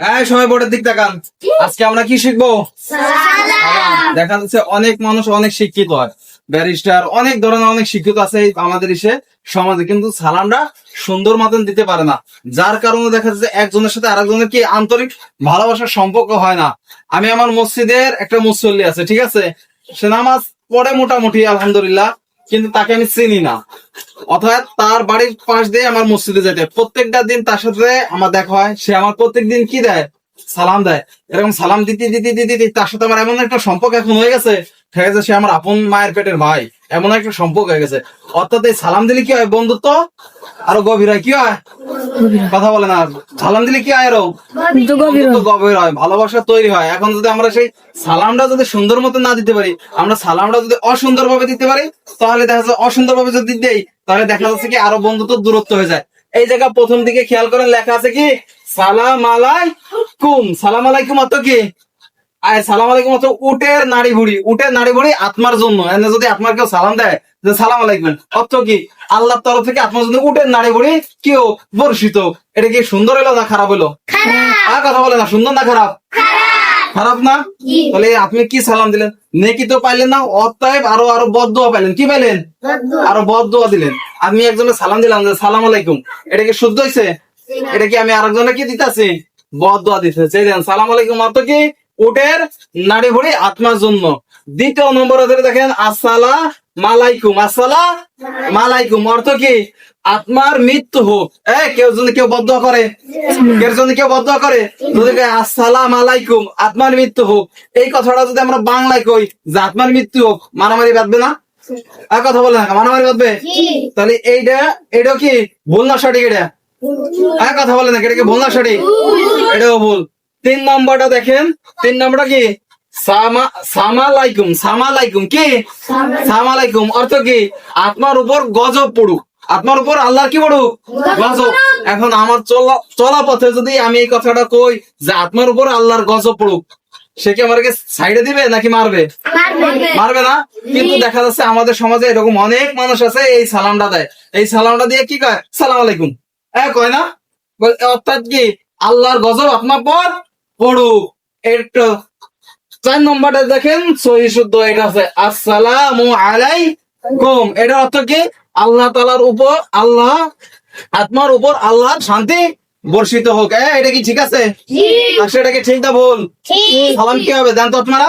এই সময় বোর্ডের দিক তাকান। আজকে আমরা কি শিখব? দেখা যাচ্ছে অনেক মানুষ অনেক শিক্ষিত হয়। ব্যারিস্টার অনেক ধরনের অনেক শিক্ষিত আছে আমাদের ইসে সমাজে কিন্তু সালামটা সুন্দর মতন দিতে পারে না। যার কারণে দেখা যাচ্ছে একজনের সাথে আরেকজনের কি আন্তরিক ভালোবাসার সম্পর্ক হয় না। আমি আমার মসজিদের একটা মুসল্লি আছে ঠিক আছে? সে নামাজ পড়ে মোটামুটি আলহামদুলিল্লাহ। কিন্তু তাকে আমি চিনি না। অর্থাৎ তার বাড়ির পাশ দিয়ে আমার মসজিদে যেতে প্রত্যেকটা দিন তার সাথে আমার দেখা হয়। সে আমার প্রত্যেক দিন কি দেয়? সালাম দেয়। এরকম সালাম দিতে দিতে দিতে দিতে তার সাথে আমার এমন একটা সম্পর্ক এখন হয়ে গেছে ঠিক আছে সে আমার আপন মায়ের পেটের ভাই। এমন একটা সম্পর্ক হয়ে গেছে। অর্থাৎ এই সালাম দিলে কি হয় বন্ধুত্ব? আরও গভীর হয় কি হয়? কথা বলে না। সালাম দিলে কি হয় আরও? গভীর হয়। ভালোবাসা তৈরি হয়। এখন যদি আমরা সেই সালামটা যদি সুন্দর মতো না দিতে পারি আমরা সালামটা যদি অসুন্দর ভাবে দিতে পারি তাহলে দেখা যাচ্ছে অসুন্দর ভাবে যদি দেই তাহলে দেখা যাচ্ছে কি আরও বন্ধুত্ব দূরত্ব হয়ে যায়। এই জায়গা প্রথম দিকে খেয়াল করেন লেখা আছে কি? সালাম আলাইকুম। সালাম আলাইকুম অত কি? আয় সালাম আলাইকুম অত উটের নাড়ি ভুড়ি উটের নাড়ি ভুড়ি আত্মার জন্য। এনে যদি আপনার কেউ সালাম দেয় যে সালাম আলাইকুম অর্থ কি? আল্লাহর তরফ থেকে আপনার জন্য উটের নাড়ি ভুড়ি কেউ বর্ষিত। এটা কি সুন্দর হলো না খারাপ হলো আর কথা বলে না সুন্দর না খারাপ? খারাপ। না? তাহলে আপনি কি সালাম দিলেন? নেকি তো পাইলেন না অতএব আরও আরও বদুয়া পাইলেন। কি পাইলেন? আরও বদুয়া দিলেন। আমি একজনের সালাম দিলাম যে সালাম আলাইকুম। এটা কি শুদ্ধ হয়েছে এটা কি আমি আরেকজনে কি দিতেছি? বদুয়া দিতেছে। সালাম আলাইকুম অর্থ কি? উটের নাড়ি ভুড়ি আত্মার জন্য। দ্বিতীয় নম্বরে ধরে দেখেন আসসালা মালাইকুম। আসসালা মালাইকুম অর্থ কি? আত্মার মৃত্যু হোক। এ কেউ যদি কেউ বদ্ধ করে কেউ যদি কেউ বদ্ধ করে যদি আসসালাম আলাইকুম আত্মার মৃত্যু হোক। এই কথাটা যদি আমরা বাংলায় কই যে আত্মার মৃত্যু হোক মারামারি বাঁধবে না? আর কথা বলে না মারামারি বাঁধবে? তাহলে এইটা এটা কি? ভুল না সঠিক এটা? আর কথা বলে না এটা কি ভুল না সঠিক? এটাও ভুল। তিন নম্বরটা দেখেন। তিন নম্বরটা কি? সামালাইকুম সামালাইকুম কি? সামালাইকুম অর্থ কি? আত্মার উপর গজব পড়ুক। আত্মার উপর আল্লাহ কি পড়ুক? গজব এখন আমার চলা চলা পথে যদি আমি এই কথাটা কই যে আত্মার উপর আল্লাহর গজব পড়ুক সে কি আমাকে সাইডে দিবে নাকি মারবে? মারবে। না? কিন্তু দেখা যাচ্ছে আমাদের সমাজে এরকম অনেক মানুষ আছে এই সালামটা দেয়। এই সালামটা দিয়ে কি কয়? সালাম আলাইকুম। এ কয় না? অর্থাৎ কি? আল্লাহর গজব আপনার পর পড়ুক। একটু চার নম্বরটা দেখেন সহি শুদ্ধ এটা আছে আসসালামু আলাইকুম। এটার অর্থ কি? আল্লাহ তালার উপর আল্লাহ আত্মার উপর আল্লাহর শান্তি বর্ষিত হোক। এ এটা কি ঠিক আছে? সেটা কি ঠিক না ভুল সালাম কি হবে? জানতো আপনারা?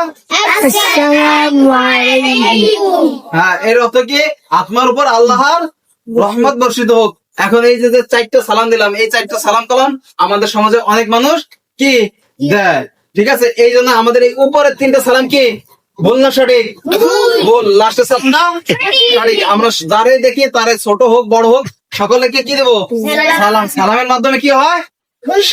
হ্যাঁ এর অর্থ কি? আত্মার উপর আল্লাহর রহমত বর্ষিত হোক। এখন এই যে যে চারটা সালাম দিলাম এই চারটা সালাম কালাম আমাদের সমাজে অনেক মানুষ কি দেয়। ঠিক আছে? এই জন্য আমাদের এই উপরের তিনটা সালাম কি? ভুল না সঠিক? ভুল। সালামটা সঠিক। আমরা যারে দেখি তারে ছোট হোক বড় হোক সকলকে কি দেবো? সালাম। সালামের মাধ্যমে কি হয়?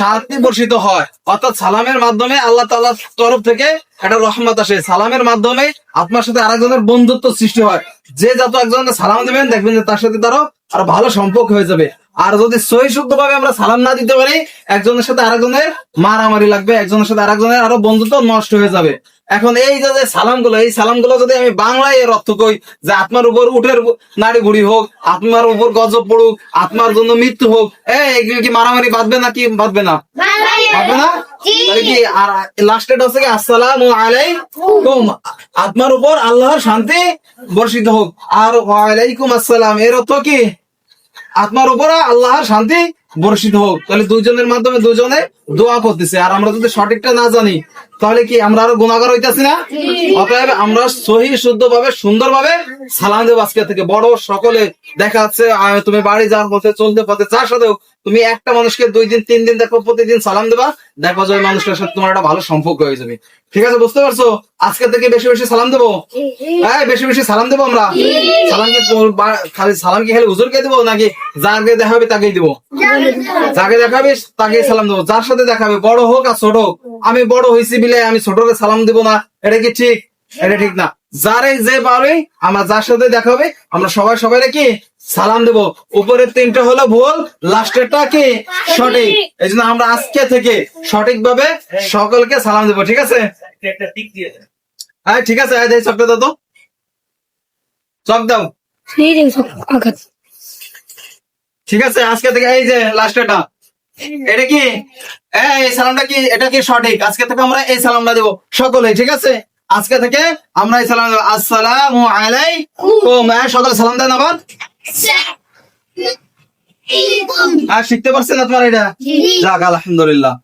শান্তি বর্ষিত হয়। অর্থাৎ সালামের মাধ্যমে আল্লাহ তাআলার তরফ থেকে একটা রহমত আসে। সালামের মাধ্যমে আপনার সাথে আরেকজনের বন্ধুত্ব সৃষ্টি হয়। যে যত একজনকে সালাম দেবেন দেখবেন যে তার সাথে তারও আরও ভালো সম্পর্ক হয়ে যাবে। আর যদি সহি শুদ্ধ ভাবে আমরা সালাম না দিতে পারি একজনের সাথে আরেকজনের মারামারি লাগবে একজনের সাথে আরেকজনের আরও বন্ধুত্ব নষ্ট হয়ে যাবে। এখন এই যে যে সালামগুলো এই সালামগুলো যদি আমি বাংলায় এর অর্থ কই যে আত্মার উপর উঠের নাড়ি বুড়ি হোক আত্মার উপর গজব পড়ুক আত্মার জন্য মৃত্যু হোক এগুলো কি মারামারি বাঁধবে না কি বাঁধবে না? বাঁধবে না। তাহলে কি আর হচ্ছে আলাইকুম। আত্মার উপর আল্লাহর শান্তি বর্ষিত হোক। আর ওয়ালাইকুম আসসালাম এর অর্থ কি? আত্মার উপর আল্লাহর শান্তি বর্ষিত হোক, তাহলে দুজনের মাধ্যমে দুজনে দোয়া করতেছে। আর আমরা যদি সঠিকটা না জানি, তাহলে কি আমরা আরও গুণাগার হইতাছি না? অতএব আমরা সহি শুদ্ধ ভাবে সুন্দর ভাবে সালাম দেবো আজকে থেকে। বড় সকলে দেখা যাচ্ছে তুমি বাড়ি যাওয়ার পথে, চলতে পথে, যার সাথেও তুমি একটা মানুষকে দুই দিন, তিন দিন দেখো, প্রতিদিন সালাম দেবা। দেখো যে ওই মানুষটার সাথে তোমার একটা ভালো সম্পর্ক হয়ে যাবে। ঠিক আছে, বুঝতে পারছ? আজকে থেকে বেশি বেশি সালাম দেবো? হ্যাঁ বেশি বেশি সালাম দেবো আমরা? সালাম কি খালি সালাম কি খালি হুজুরকে দেবো, নাকি যাকে দেখাবে তাকেই দেবো? যাকে দেখাবে তাকেই সালাম দেবো। যার সাথে দেখাবে, বড় হোক আর ছোট হোক, আমি বড় হয়েছি বিলে আমি ছোটকে সালাম দেবো না। এটা কি ঠিক? এটা ঠিক না। যারে যে পাবে আমরা যার সাথে দেখাবে আমরা সবাই সবাই কি? সালাম দেবো। উপরের তিনটা হলো ভুল, লাস্টেরটা কি? সঠিক। এই জন্য আমরা আজকে থেকে সঠিকভাবে সকলকে সালাম দেবো, ঠিক আছে। হ্যাঁ ঠিক আছে চকটা দাও চক দাও। ঠিক আছে আজকে থেকে এই যে লাস্টেরটা এটা। কি? এই সালামটা কি? এটা কি সঠিক? আজকে থেকে আমরা এই সালামটা দেবো সকলে ঠিক আছে? আজকে থেকে আমরা এই সালাম দেবো। আসসালাম আলাইকুম। হ্যাঁ, সকলে সালাম দেন আবার। আর শিখতে পারছেন আপনারা এটা? যাক আলহামদুলিল্লাহ।